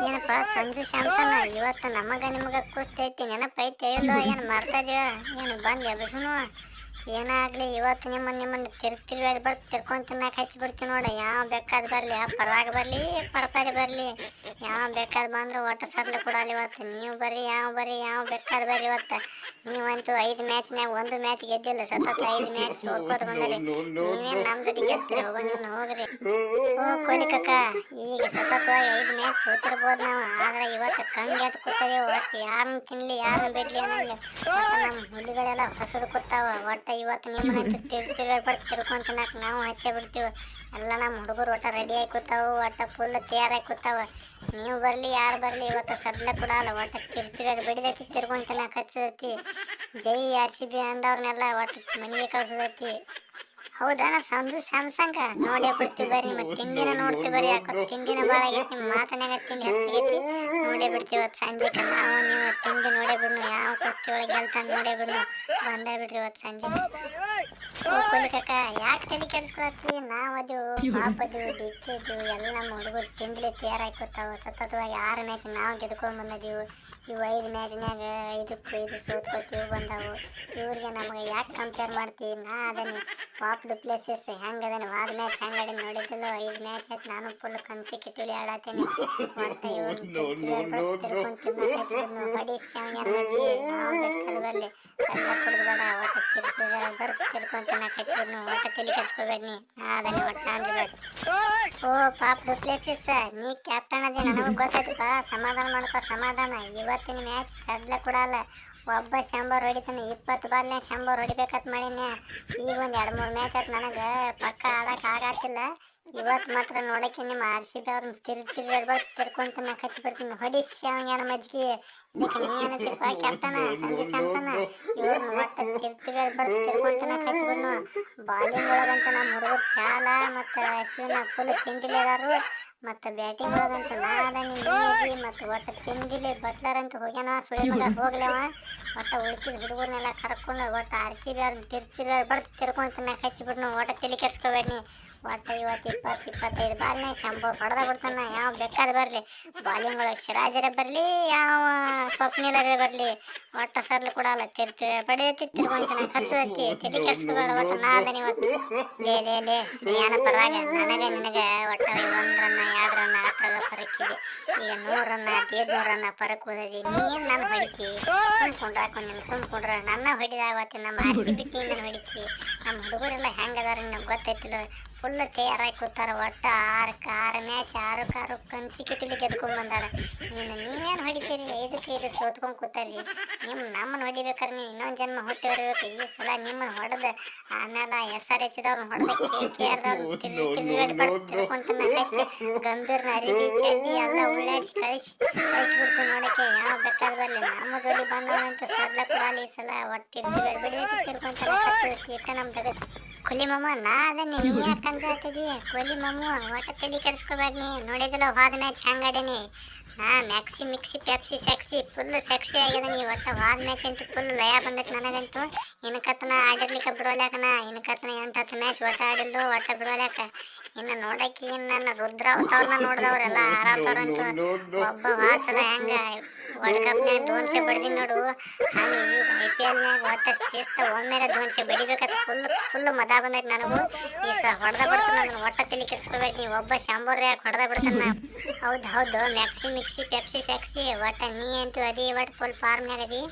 ಏನಪ್ಪ, ಸಂಜು ಶಾಂಸನ ಇವತ್ತು ನಮಗ ನಿಮಗ ಕುಸ್ತೈತಿ ನೆನಪೈತೆ ಇಲ್ಲೋ ಏನು ಮಾಡ್ತಾ ಇದೀವ ಏನು ಬಂದ್ ಎಬ್ಸುನು ಏನಾಗ್ಲಿ, ಇವತ್ತು ನಿಮ್ಮ ನಿಮ್ಮನ್ನ ತಿರ್ ತಿರ್ಗಾಡಿ ಬರ್ತಿ ತಿರ್ಕೊಂಡ್ ಹಚ್ಚಿ ಬಿಡ್ತೀವಿ ನೋಡ. ಯಾವ ಬೇಕಾದ್ ಬರ್ಲಿ, ಯಾವ ಪರವಾಗ ಬರ್ಲಿ, ಪರಪಾರಿ ಬರ್ಲಿ. ಯಾವ ಬೇಕಾದ್ ಬಂದ್ರೆ ಒಟ್ಟ ಸರ್ಲಿ ಕೊಡಲ್ಲ ಇವತ್ತು. ನೀವು ಬರ್ರಿ, ಯಾವ ಬರ್ರಿ, ಯಾವ ಬೇಕಾದ್ ಬರ್ರಿ ಇವತ್ತು. ನೀವಂತೂ ಐದು ಮ್ಯಾಚ್ನ್ಯಾಗ ಒಂದು ಮ್ಯಾಚ್ ಗೆದ್ದಿಲ್ಲ, ಸತತ ಐದು ಮ್ಯಾಚ್ ಸೋಲ್ಕೋತ ಬಂದರಿ. ನೀವೇನು ನಮ್ ಜೊತೆ ಗೆದ್ದಿರಿ ಹೋಗೋಣ ಹೋಗ್ರಿ. ಓ, ಕೊಹ್ಲಿ ಕಕ್ಕ ಈಗ ಸತತವಾಗಿ ಐದು ಮ್ಯಾಚ್ ಸೋತಿರ್ಬೋದು ನಾವು. ಆದ್ರೆ ಇವತ್ತು ಕಂಗೆಟ್ ಕೂತದೆ, ಒಟ್ಟು ಯಾರನ್ನ ತಿನ್ಲಿ ಯಾರನ್ನ ಬಿಡ್ಲಿ ಅನ್ನಂಗೆ. ನಮ್ಮ ಹುಲಿಗಳೆಲ್ಲ ಹೊಸದು ಕೂತಾವ, ಒಟ್ಟು ಇವತ್ತು ನಿಮ್ಮ ತಿರ್ ತಿರ್ಗಾಡ್ಬಾರ್ದು ತಿರ್ಕೊಂಡ್ ತಿನ್ನಕ್ ನಾವು ಹಚ್ಚೇ ಬಿಡ್ತೀವಿ. ಎಲ್ಲ ನಮ್ಮ ಹುಡುಗರು ಒಟ್ಟ ರೆಡಿ ಆಗಿ ಕೂತಾವು, ಒಟ್ಟ ಫುಲ್ ತಯಾರಾಗಿ ಕೂತಾವ. ನೀವು ಬರಲಿ, ಯಾರು ಬರಲಿ, ಇವತ್ತು ಸಡ್ಲ ಕೂಡ ಅಲ್ಲ, ಒಟ್ಟ ತಿರ್, ತಿರ್ಗಾಡಿ ಬಿಡಿದೈತಿ, ತಿರ್ಕೊಂಡ್ ತಿನ್ನಕ್ ಹಚ್ಚದೈತಿ. ಜೈ ಆರ್ ಸಿ ಬಿ ಅಂದವ್ರನ್ನೆಲ್ಲ ಒಟ್ಟು ಮನೆಗೆ ಕಳ್ಸೋದೈತಿ. ಹೌದಾ? ಸಂಜು ಸ್ಯಾಮ್ಸಂಗ್ ನೋಡಿ ಬಿಡ್ತೀವಿ ಬರ್ರಿ ಮತ್ತೆ ತಿಂಡಿನ ನೋಡ್ತೀವಿ ಬರ್ರಿ ಯಾಕೋ ತಿಂಡಿನ ಭಾಳ ಆಗೈತಿ ನಿಮ್ಮ ಮಾತನ್ಯಾಗ ತಿಂಡಿ ಹೆಚ್ಚಾಗೈತಿ ನೋಡೇ ಬಿಡ್ತೀವಿ ಇವತ್ತು ಸಂಜೆಗೆ ನಾವು ನೀವು ತಿಂಡಿ ನೋಡೇ ಬಿಡ್ನು ಯಾವ ಕುಸ್ತಿ ಒಳಗೆ ಗೆಲ್ತಾನ ನೋಡೇ ಬಿಡ್ನು ಬಂದೇ ಬಿಡ್ರಿ ಇವತ್ತು ಸಂಜೆ. ಯಾಕ್ ಕೊಲಿಕಕ್ಕ ಯಾಕೆ ತಲೆ ಕೆಡಿಸ್ಕೊಳತ್ತಿ? ನಾವು ಅದು ಪಾಪದು ಡಿಕ್ಕಿದು ಎಲ್ಲ ನಮ್ಮ ಹುಡುಗರು ತಿಂಡ್ಲಿ ತಯಾರಾಗಿ ಕೂತಾವ ಸತತವಾಗಿ ಆರು ಮ್ಯಾಚ್ ನಾವು ಗೆದ್ಕೊಂಡ್ ಬಂದದೀವು. ಇವು ಐದು ಮ್ಯಾಚ್ನಾಗ ಐದಕ್ಕೂ ಐದು ಸೋತ್ಕೋತೀವಿ ಬಂದಾವು. ಇವ್ರಿಗೆ ನಮಗೆ ಯಾಕೆ ಕಂಪೇರ್ ಮಾಡ್ತೀವಿ ನಾ ಅದನ್ನ ಪಾಪ್ ಡುಪ್ಲೆಸಸ್ ಹೆಂಗ್ ಅದನ್ನ ವಾದ ಮ್ಯಾಚ್ ಹೆಂಗ್ ಆಡಿ ನೋಡಿದ್ದಿಲ್ಲ ಐದು ಮ್ಯಾಚ್ ಆಯ್ತು ನಾನು ಫುಲ್ ಕನ್ಸಿಕ್ಯೂಟಿವ್ಲಿ ಆಡತ್ತೇನೆ ಒಟ್ಟ ಇವ್ರು ಬಡಿ ಶಾವ್ಯಾನ ಮಜ್ಜಿಗೆ ನಾವು ಬೇಕಾದ ಬರ್ಲಿ ಎಲ್ಲ ಕುಡ್ದು ಬೇಡ ಒಟ್ಟ ತಿರ್ತಿರ ಬರ್ ತಿರ್ಕೊಂತ ಹಚ್ಬಿಡ್ನು ಒಟ್ಟ ತಲೆ ಕೆಡ್ಸ್ಕೊಬೇಡ ನೀ ನಾ ಅದನ್ನ ಒಟ್ಟ ಅಂಜಬೇಡ ಓ ಪಾಪ್ ಡುಪ್ಲೆಸಸ್ ನೀ ಕ್ಯಾಪ್ಟನ್ ಅದೇ ನನಗೂ ಗೊತ್ತಾಯ್ತಪ್ಪ ಸಮಾಧಾನ ಮಾಡ್ಕೋ ಸಮಾಧಾನ ಇವತ್ತಿನ ಮ್ಯಾಚ್ ಸಡ್ಲ ಕೊಡಲ್ಲ ಒಬ್ಬ ಶಂಬರ್ ಹೊಡಿತಾನೆ, ಇಪ್ಪತ್ತು ಬಾಲ್ನ ಶಂಬರ್ ಹೊಡಿಬೇಕಂತ ಮಾಡಿನ ಈಗ ಒಂದು ಎರಡು ಮೂರು ಮ್ಯಾಚ್ ಆಯ್ತು ನನಗೆ, ಪಕ್ಕ ಆಡಕ್ಕೆ ಆಗತ್ತಿಲ್ಲ. ಇವತ್ತು ಮಾತ್ರ ನೋಡಕ್ಕೆ ನಿಮ್ಮ ಆರ್ ಸಿ ಬಿ ಅವ್ರನ್ನ ತಿರ್ ತಿರ್ಕೊಂತ ನಾ ಕಚ್ಚಿ ಬಿಡ್ತೀನಿ. ಹೊಡಿಸ್ ಅವಂಗೇನ ಮಜ್ಜಿಗೆ. ಇದಕ್ಕೆ ನೀ ಏನಂತೀಪ್ಪ ಕ್ಯಾಪ್ಟನ್, ಸಂಜು ಸ್ಯಾಮ್ಸನ್ ಇವ್ರನ್ನ ಒಟ್ಟ ತಿರ್ಕೊಂತ ನಾ ಬಿಡ್ನು. ಬಾಲಿಂಗ್ ಒಳಗಂತ ನಮ್ಮ ಹುಡುಗರು ಚಾಲ, ಮತ್ತು ಅಶ್ವಿನ ಫುಲ್ ತಿಂಡಿಲಿದಾರು ಮತ್ತು ಬ್ಯಾಟಿಂಗ್ ಒಳಗಂತ ನಾಡ ನೀನು ಮತ್ತು ಒಟ್ಟು ತಿಂಡಿಲಿ ಬಟ್ಲರ್ ಅಂತ ಹೋಗ್ಯಾನ. ಸುಳಿ ಮಗ ಹೋಗ್ಲವ ಒಟ್ಟು ಉಳ್ಕಿದ ಹುಡುಗರ್ನೆಲ್ಲ ಕರ್ಕೊಂಡು ಒಟ್ಟ ಆರ್ ಸಿ ಬಿ ಅವ್ರನ್ನ ತಿರ್ ತಿರ್ಕೊಂತ ನಾ ಕಚ್ಚಿ ಬಿಡ್ನು. ಒಟ್ಟು ತಲೆ ಕೆಡ್ಸ್ಕೊಬೇಡಿ ಒಟ್ಟು ಇವತ್ತು ಇಪ್ಪತ್ತು, ಇಪ್ಪತ್ತೈದು. ಬಾಲ್ನ ಶಂಭು. ಹೊಡೆದ ಬಿಡ್ತಾನ. ಯಾವ ಬೇಕಾದ ಬರಲಿ. ಬಾಲಿಂಗ್ ಒಳಗೆ ಸಿರಾಜರೇ ಬರಲಿ, ಯಾವ ಸ್ವಪ್ನಿಲರೇ ಬರಲಿ. ಒಟ್ಟು ಸರ್ಲು ತಿರ್ತಿ ತಿರ್ ಬಡಿಯತಿ ತಿರ್ಕೊಂತೀನಿ ಹಚ್ಚದೈತಿ ತಲೆ ಕೆಡ್ಸ್ಕೊಬೇಡ ಒಟ್ಟು ನಾದನ ಇವತ್ತು. ಲೇ ಲೇ ಲೇ. ಏನ ಪರಾಗ ನನಗೆ, ನಿನಗೆ ಒಟ್ಟು ಒಂದು ರನ್ನ ಎರಡು ರನ್ನ ಆಟದ ಪರಕ್ಕಿದೆ. ಈಗ ನೂರು ರನ್ನ ದೇಡ್ ನೂರು ರನ್ನ ಪರಕ್ ಉಳಿದಿ ನೀನು ನಾನು ಹೊಡಿತಿ ಸುಮ್ ಕುಂಡ್ರಾಕೊಂಡು ಸುಮ್ ನನ್ನ ಹೊಡಿದಾಗ ನಮ್ಮ ಆರ್ ಸಿ ಬಿ ಟೀಮ್ ಹೊಡಿತಿ? ನಮ್ಮ ಹುಡುಗರೆಲ್ಲ ಹೆಂಗದಾರ ನಮ್ಗೆ ಗೊತ್ತೈತಿಲ್ಲ. ಫುಲ್ ತಯಾರಾಗಿ ಕೂತಾರ ಒಟ್ಟು ಆರು ಆರು ಮ್ಯಾಚ್ ಆರು ಕಾರು ಕನ್ಸಿಕ್ಯೂಟಿವ್ಲಿ ಗೆದ್ಕೊಂಡ್ ಬಂದಾರ. ನೀನು ನೀವೇನು ಹೊಡಿತೀರಿ? ಇದಕ್ಕೆ ಇದು ಸೋತ್ಕೊಂಡ್ ಕೂತಾರಿ? ನಿಮ್ಮ ನಮ್ಮನ್ನ ಹೊಡಿಬೇಕಾದ್ರೆ ನೀವು ಇನ್ನೊಂದು ಜನ್ಮ ಹುಟ್ಟಿ ಬರಬೇಕು ಈ ಸಲ ನಿಮ್ಮನ್ನ ಹೊಡೆದ ಆಮೇಲೆ ಎಸ್ ಆರ್ ಎಚ್ ದವ್ರನ್ನ ಹೊಡೆದ ಕೆ ಕೆ ಆರ್ದವ್ರನ್ನ ತಿರ್ಗಿ ತಿರ್ಗಾಡಿ ಬರ್ದು ತಿರ್ಕೊಂತ ಹಚ್ಚಿ ಗಂಭೀರ್ನ ಅರಿವಿ ಚಡ್ಡಿ ಎಲ್ಲ ಉಳ್ಳಾಡಿಸಿ ಕಳಿಸಿ ಕಳಿಸ್ಬಿಡ್ತು ನೋಡಕ್ಕೆ. ಯಾವ ಬೇಕಾದ್ರೆ ಬರಲಿ. ನಮ್ಮ ಜೋಡಿ ಬಂದವಂತೂ ಸದ್ಲ ಕೂಡ ಈ ಸಲ. ಒಟ್ಟು ಹಚ್ಚಿ ನಮ್ಮ 你看这个 ಕೊಲಿ ಮಮ್ಮ ನಾ ಅದನ್ನ, ನೀ ಯಾಕಂತ ಹೇಳ್ತಿದಿ ಕೊಲಿ ಮಮ್ಮ ಒಟ್ಟ ತಲೆ ಕೆಡ್ಸ್ಕೊಬೇಡ ನೀ. ನೋಡಿದಲ್ಲ ಹೋದ ಮ್ಯಾಚ್ ಹೆಂಗ್ ನಾ Maxi mixie, Pepsi, sexy full sexy ಆಗ್ಯದ ನೀ. ಒಟ್ಟ ಹೋದ ಮ್ಯಾಚ್ ಅಂತೂ ಫುಲ್ ಲಯ ಬಂದೈತಿ ನನಗಂತೂ. ಇನ್ಕತ್ತನ ಆಡಿರ್ಲಿಕ್ಕೆ ಬಿಡೋಲ್ಯಾಕನ? ಇನ್ಕತ್ತನ ಎಂಟು ಹತ್ತು ಮ್ಯಾಚ್ ಒಟ್ಟ ಆಡಿಲ್ಲು, ಒಟ್ಟ ಬಿಡೋಲ್ಯಾಕ? ಇನ್ನು ನೋಡಕ್ಕೆ ಇನ್ನು ನನ್ನ ರುದ್ರ ಅವತಾರನ ನೋಡಿದವ್ರೆಲ್ಲ ಹಾರಾಡ್ತಾರಂತೂ ಒಬ್ಬ ವಾಸದ ಹೆಂಗ? ವರ್ಲ್ಡ್ ಕಪ್ನ್ಯಾಗ ಧೋನ್ಸೆ ಬಡ್ದಿನಿ ನೋಡು. ಹಂಗೆ ಐ ಪಿ ಎಲ್ನ್ಯಾಗ ಒಟ್ಟ ಶಿಸ್ತ ಒಮ್ಮೆರ ಧೋನ್ಸೆ ಬಡಿಬೇಕಂತ. ಫುಲ್ ಫುಲ್ ಮದ ಬಂದೈತಿ ನನಗೂ. ಈ ಸಲ ಹೊಡೆದ ಬಿಡ್ತಾನ ಒಟ್ಟ ತಲೆ ಕೆಡಿಸ್ಕೋಬೇಡಿ ನೀವು ಒಬ್ಬ ಶಾಂಬೋರ್ ಯಾಕೆ ಹೊಡೆದ ಬಿಡ್ತಾನ ಹೌದು ಹೌದು ಮ್ಯಾಕ್ಸಿ ಮಿಕ್ಸಿ ಪೆಪ್ಸಿ ಸೆಕ್ಸಿ ಒಟ್ಟ ನೀ ಅಂತೂ ಅದಿ ಒಟ್ಟು ಫುಲ್ ಫಾರ್ಮ್ನಾಗ ಅದಿ.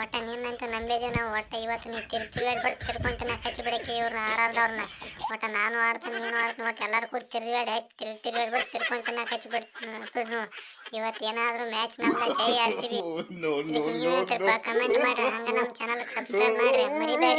ಒಟ್ಟ ನಿನ್ನಂತೂ ನಂಬಿದೀವಿ ನಾವು ಒಟ್ಟ ಇವತ್ತು ನೀ ತಿರ್ ತಿರ್ಗಾಡಿ ಬಿಟ್ಟು ತಿರ್ಕೊಂತ ಕಚ್ಚಿ ಬಿಡಕ್ಕೆ ಇವ್ರನ್ನ ಆರಾರ್ದವ್ರನ್ನ ಒಟ್ಟ ನಾನು ಆಡ್ತೀನಿ ನೀನು ಆಡ್ತೀನಿ ಒಟ್ಟು ಎಲ್ಲರೂ ಕೂಡ ತಿರ್ಗಾಡಿ ತಿರ್ ತಿರ್ಗಾಡಿ ಬಿಟ್ಟು ಬಿಡ್ತೀನಿ ಬಿಟ್ಟು ಬಿಡ್ನು ಇವತ್ತು ಏನಾದರೂ ಮ್ಯಾಚ್ ನಮ್ಮ ಜೈ R C B. No, no, comment ಮಾಡ್ರಿ ಹಂಗ ನಮ್ಮ ಚಾನಲ್ಗೆ ಸಬ್ಸ್ಕ್ರೈಬ್ ಮಾಡ್ರಿ ಮರಿಬೇಡ್ರಿ.